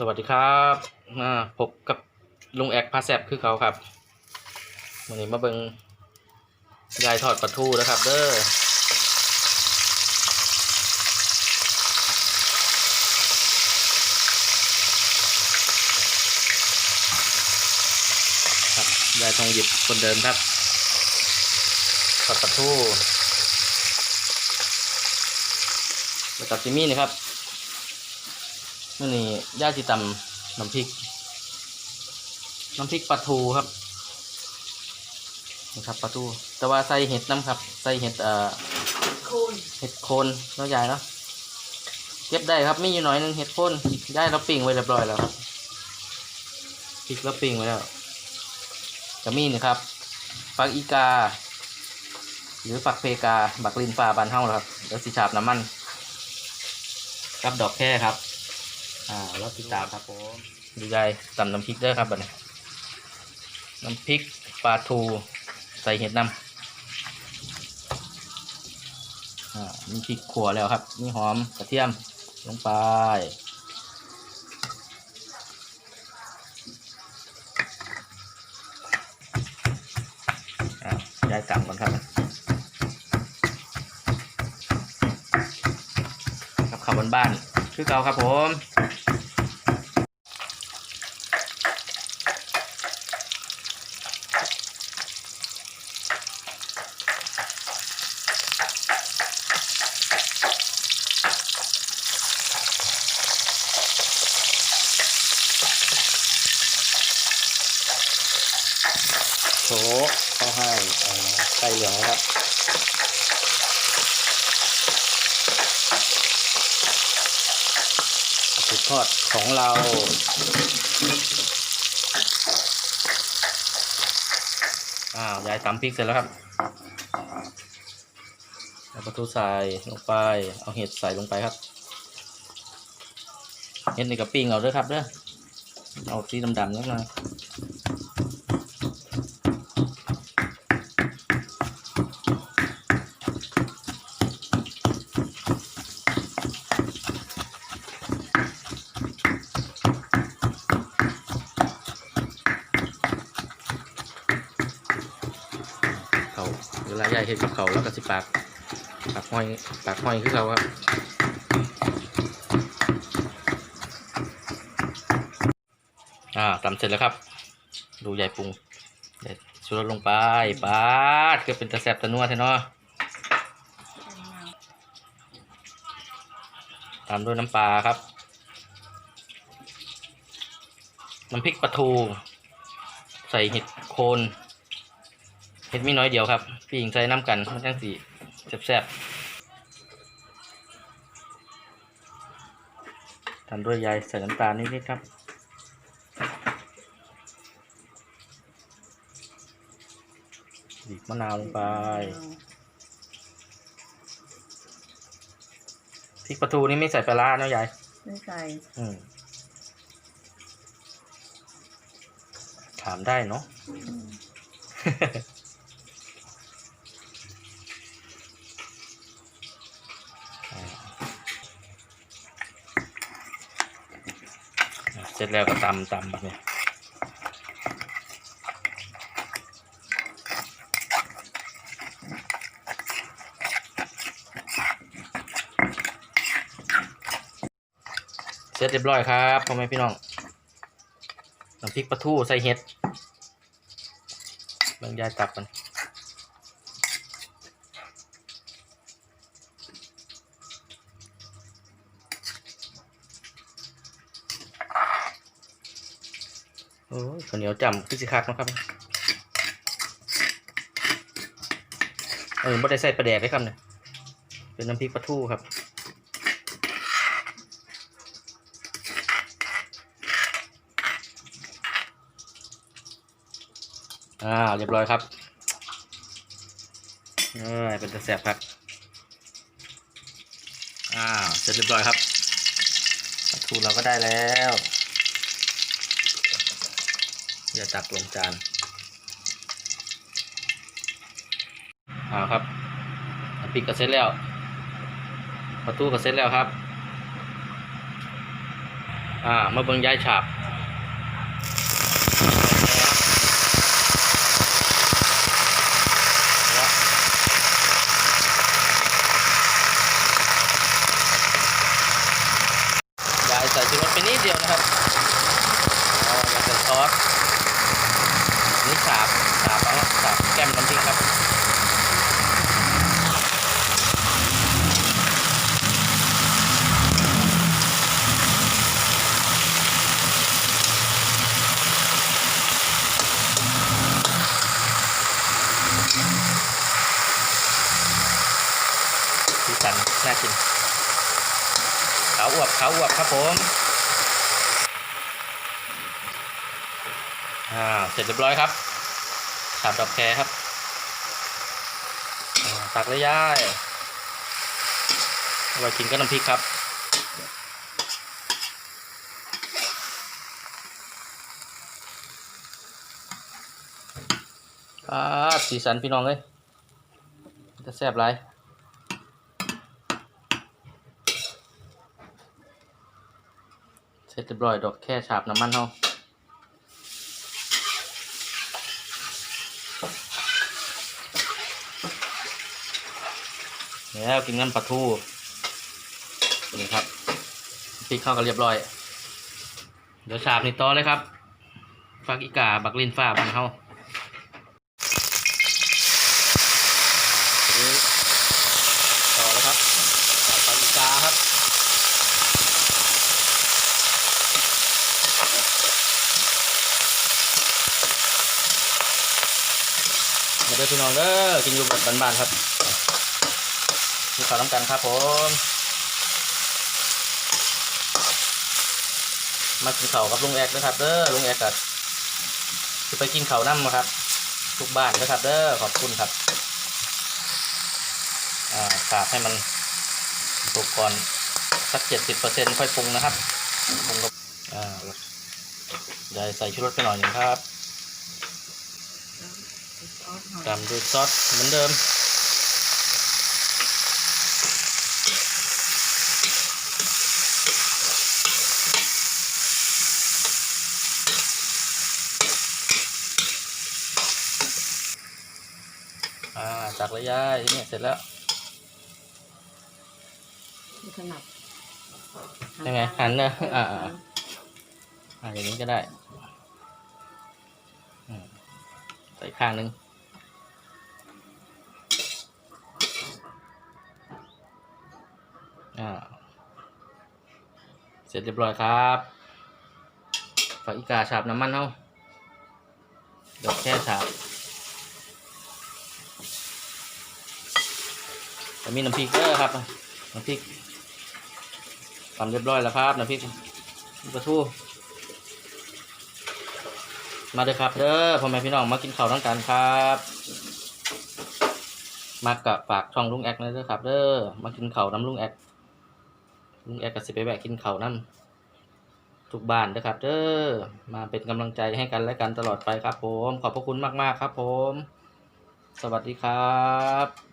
สวัสดีครับมาพบกับลุงแอกพาแซบคือเขาครับวันนี้มาเบิงยายทอดปลาทูนะครับ เด้อครับยายทองหยิบคนเดิมครับทอดปลาทูแล้วกับจิมมี่นะครับ มื่อนี้ย่าจิตำน้ำพริก น้ำพริกปลาทูครับนะครับปลาทู แต่ว่าใส่เห็ดน้ำครับ ใส่เห็ดเอ่อคูณเห็ดโคนเนาะยายเนาะเก็บได้ครับมีอยู่หน่อยหนึงเห็ดโคนย่ายเราปิ้งไว้เรียบร้อยแล้วครับพริกเราปิ้งไว้แล้วจะมีนี่ครับฝักอีกา หรือฝักเพกา บักลินฟ้าบานเฮ้าครับเดี๋ยวสิฉาบน้ำมันกับดอกแค่ครับ อ่าแล้วติดตามครับผมดูยายตำน้ำพริกด้อครับบัดนี้น้ำพริกปลาทูใส่เห็ดน้ำอ่ามีพริกขั่วแล้วครับ มีหอมกระเทียมลงไปอ่ายายตำก่อนครับกับข้าวบ้านๆคือเก่าครับผม โถเขาให้เอ่อไก่เหลืองนะครับสุดทอดของเราอ้าวยายตำพริกเสร็จแล้วครับเอาปลาทูใส่ลงไป เอาเห็ดใส่ลงไปครับ เห็ดนี่กับปิ้งเอาด้วยครับเด้อเอาสีดำๆนิดหน่อย ลายายเห็ดกับเขาแล้วก็สิปากปากห้อยปากห้อยคือเขาครับอ่าตำเสร็จแล้วครับ ดูยายปรุงเด็ดชูรสลงไปปาดก็เป็นตะแซบตะนัวแท้เนาะตามด้วยน้ำปลาครับ น้ำพริกปลาทู ใส่เห็ดโคน เห็ดมีน้อยเดียวครับปีงใส่น้ำกันมันจังสีแซ่บๆตามด้วยยายใส่น้ำตาลนิดๆครับบีบมะนาวลงไปพริกปลาทูนี่ไม่ใส่ปลาร้าเนาะยาย ไม่ใส่ อืม ถามได้เนาะ เสร็จแล้วก็ตำตำแบบนี้เสร็จเรียบร้อยครับพ่อแม่พี่น้องน้ำพริกปลาทูใส่เห็ดบางยายตับกัน ข้าวเหนียวจำคือสิคักนะครับเออไม่ได้ใส่ปลาแดกได้ครับเนี่ยเป็นน้ำพริกปลาทูครับอ่าเรียบร้อยครับเออเป็นตะแสบครับอ่าเสร็จเรียบร้อยครับปลาทูเราก็ได้แล้ว อย่าตักลงจานเอาครับน้ำพริกก็เสร็จแล้วปลาทูก็เสร็จแล้วครับ อ่ามาเบิ่งย้ายฉาบยาใส่ชูรสไปนิดเดียวนะครับอ๋ออยากใส่ซอสนี่ฉาบฉาบเอาฉาบแก้มน้ำพริกครับ สีสั น่ากินขาวอวบขาวอวบครับผมอ่าเสร็จเรียบร้อยครับฉาบดอกแครครับตักเลยย่ายอาไว้กินกับน้ำพริกครับอ่าสีสันพี่น้องเลยจะแซ่บไร เส ร็จเรียบร้อยดอกแค่ฉาบน้ำมันเฮาแล้วกินน้นปลาทูนี่ครับพริกเข้ากันเรียบร้อย เดี๋ยวฉาบนี่ต่อเลยครับฟักอีกาบักลินฟ้าบันเฮาทีนี้ต่อแล้วครับฉาบฟักอีกาครับ มาเด้ อพี่น้องเด้อกินอยู่แบบบ้านๆครับมีข้าวน้ำกันครับผมมากินข้าวกับลุงแอกนะครับเด้อลุงแอกกับจะไปกินข้าวน้ำครับทุกบ้านนะครับเด้อขอบคุณครับอ่าขาดให้มันสุกก่อนสักเจ็ดสิบเปอร์เซ็นต์ค่อยปรุงนะครับปรุงกับอ่าเดี๋ยวใส่ชูรสไปหน่อยหนึงครับ ตามด้วยซอสเหมือนเดิม อ่าตักเลยยายเนี่ยเสร็จแล้วไม่ถนัดยังไงหันเนอะอ่าอ่าอ่าอย่างนี้ก็ได้อืมใส่ข้างหนึง อ่าเสร็จเรียบร้อยครับฝากอีกาฉาบน้ำมันเฮาดอกแค่ฉาบจะมีน้ำพริกเด้อครับน้ำพริกทำเรียบร้อยแล้วครับน้ำพริกปลาทูมาเลยครับเด้อพ่อแม่พี่น้องมากินข้าวทั้งกันครับมากกับฝากช่องลุงแอกนะเด้อครับเด้อมากินข้าวน้ำลุงแอก ลุงแอกก็สิไปแวะกินเขานั่นทุกบ้านนะครับเด้อมาเป็นกำลังใจให้กันและกันตลอดไปครับผม ขอบพระคุณมาก ๆ ครับผม สวัสดีครับ